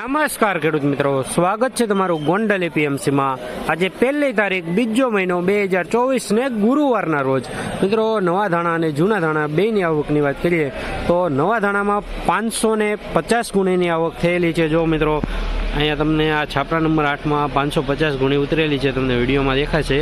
નમસ્કાર ખેડૂત મિત્રો. સ્વાગત છે તમારું ગોંડલ એપીએમસીમાં. આજે પહેલી તારીખ બીજો મહિનો બે હજાર ચોવીસ ને ગુરુવારના રોજ. મિત્રો, નવા ધાણા અને જૂના ધાણા બેની આવકની વાત કરીએ, તો નવા ધાણામાં પાંચસો ને પચાસ ગુણીની આવક થયેલી છે. જો મિત્રો, અહીંયા તમને આ છાપરા નંબર આઠમાં પાંચસો પચાસ ગુણી ઉતરેલી છે. તમને વિડીયોમાં દેખાશે.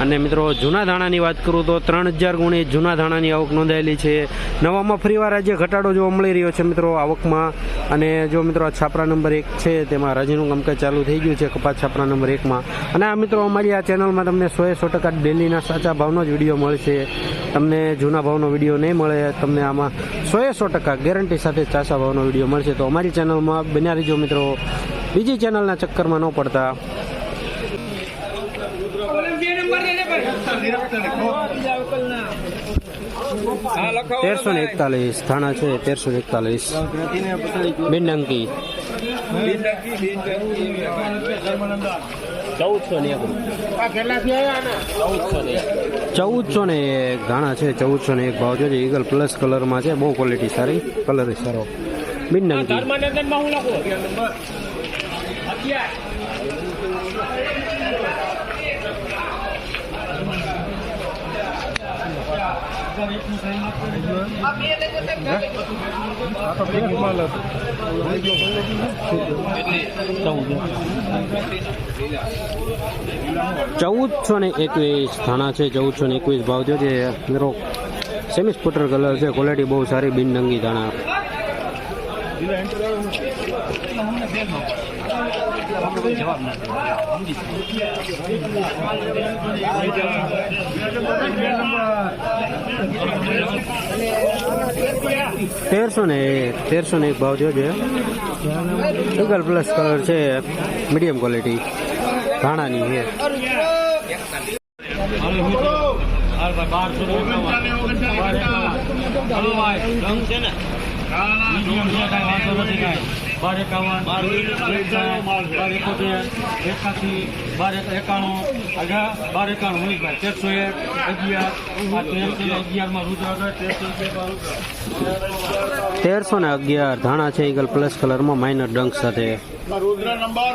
અને મિત્રો, જૂના ધાણાની વાત કરું તો ત્રણ હજાર ગુણી જૂના ધાણાની આવક નોંધાયેલી છે. નવામાં ફરીવાર આજે ઘટાડો જોવા મળી રહ્યો છે મિત્રો આવકમાં. અને જો મિત્રો, આ છાપરા નંબર એક છે, તેમાં રાજીનું કામકાજ ચાલુ થઈ ગયું છે, કપાસ છાપરા નંબર એકમાં. અને આ મિત્રો, અમારી આ ચેનલમાં તમને સો સો ટકા ડેલીના સાચા ભાવનો જ વીડિયો મળશે. તમને જૂના ભાવનો વીડિયો નહીં મળે, તમને આમાં સો સો ટકા ગેરંટી સાથે ચાચા ભાવનો વીડિયો મળશે. તો અમારી ચેનલમાં બન્યા રહીજો મિત્રો. બીજી ચેનલના ચક્કરમાં ન પડતા. તેરસો ને એકતાલીસ, થાણા છે, તેરસો ને એકતાલીસ. બિનડંકી. ચૌદસો ને ચૌદસો એક ધાણા છે, ચૌદસો ને એક ભાવ છે. ઈગલ પ્લસ કલરમાં છે, બહુ ક્વોલિટી સારી કલર સારો. બિનડંકી. ચૌદસો ને એકવીસ થાણા છે ચૌદસો ને એકવીસ ભાવ થયો છે. મિત્રો, સેમી સ્કૂટર કલર છે ક્વોલિટી બહુ સારી બિનડંગી ધાણા તેરસો ને એક તેરસો ને એક ભાવ થયો છે. ઈગલ પ્લસ કલર છે મીડિયમ ક્વોલિટી ધાણાની છે. બાર એકાવન બાર એકોતેર એકાસી બાર એકાણું અઢાર બાર એકાણું મનીષભાઈ તેરસો એક અગિયાર તેરસો ને અગિયારમાં રુદ્ર તેરસો તેરસો ને અગિયાર ધાણા છે ઈગલ પ્લસ કલરમાં માઇનર ડંક સાથે. રુદ્ર નંબર.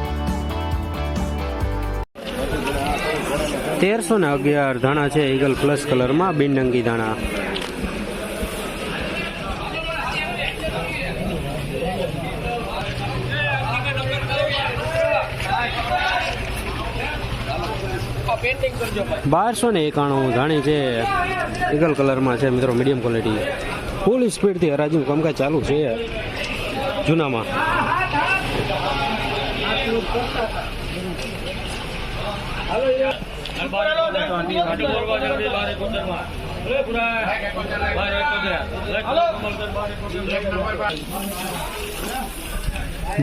તેરસો ને અગિયાર ધાણા છે ઈગલ પ્લસ કલરમાં બિનડંગી ધાણા. બારસો ને એકાણું ધાણી છે ઈગલ કલરમાં છે, મિત્રો મીડિયમ ક્વોલિટી ફૂલ સ્પીડથી હરાજીનું કામકાજ ચાલુ છે, જૂનામાં.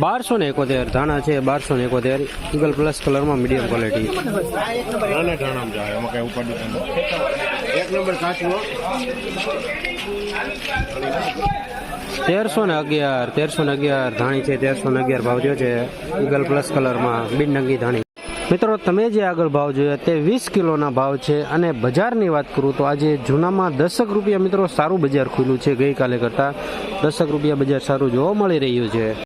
બારસો ને એકોતેર ધાણા છે બારસો ને એકોતેર ઇગલ પ્લસ કલરમાં મીડિયમ ક્વોલિટી. નાના ધાણામાં જાય એમાં કઈ ઉપાડી એક નંબર કાચનો તેરસો ને અગિયાર તેરસો ને અગિયાર ધાણી છે તેરસો ને અગિયાર ભાવ થયો છે ઇગલ પ્લસ કલરમાં બિનડંગી ધાણી. મિત્રો, તમે જે આગળ ભાવ જોયા તે વીસ કિલોના ભાવ છે અને બજારની વાત કરું તો આજે જૂનામાં દસક રૂપિયા મિત્રો સારું બજાર ખુલ્યું છે ગઈકાલે કરતાં. દસક રૂપિયા બજાર સારું જોવા મળી રહ્યું છે.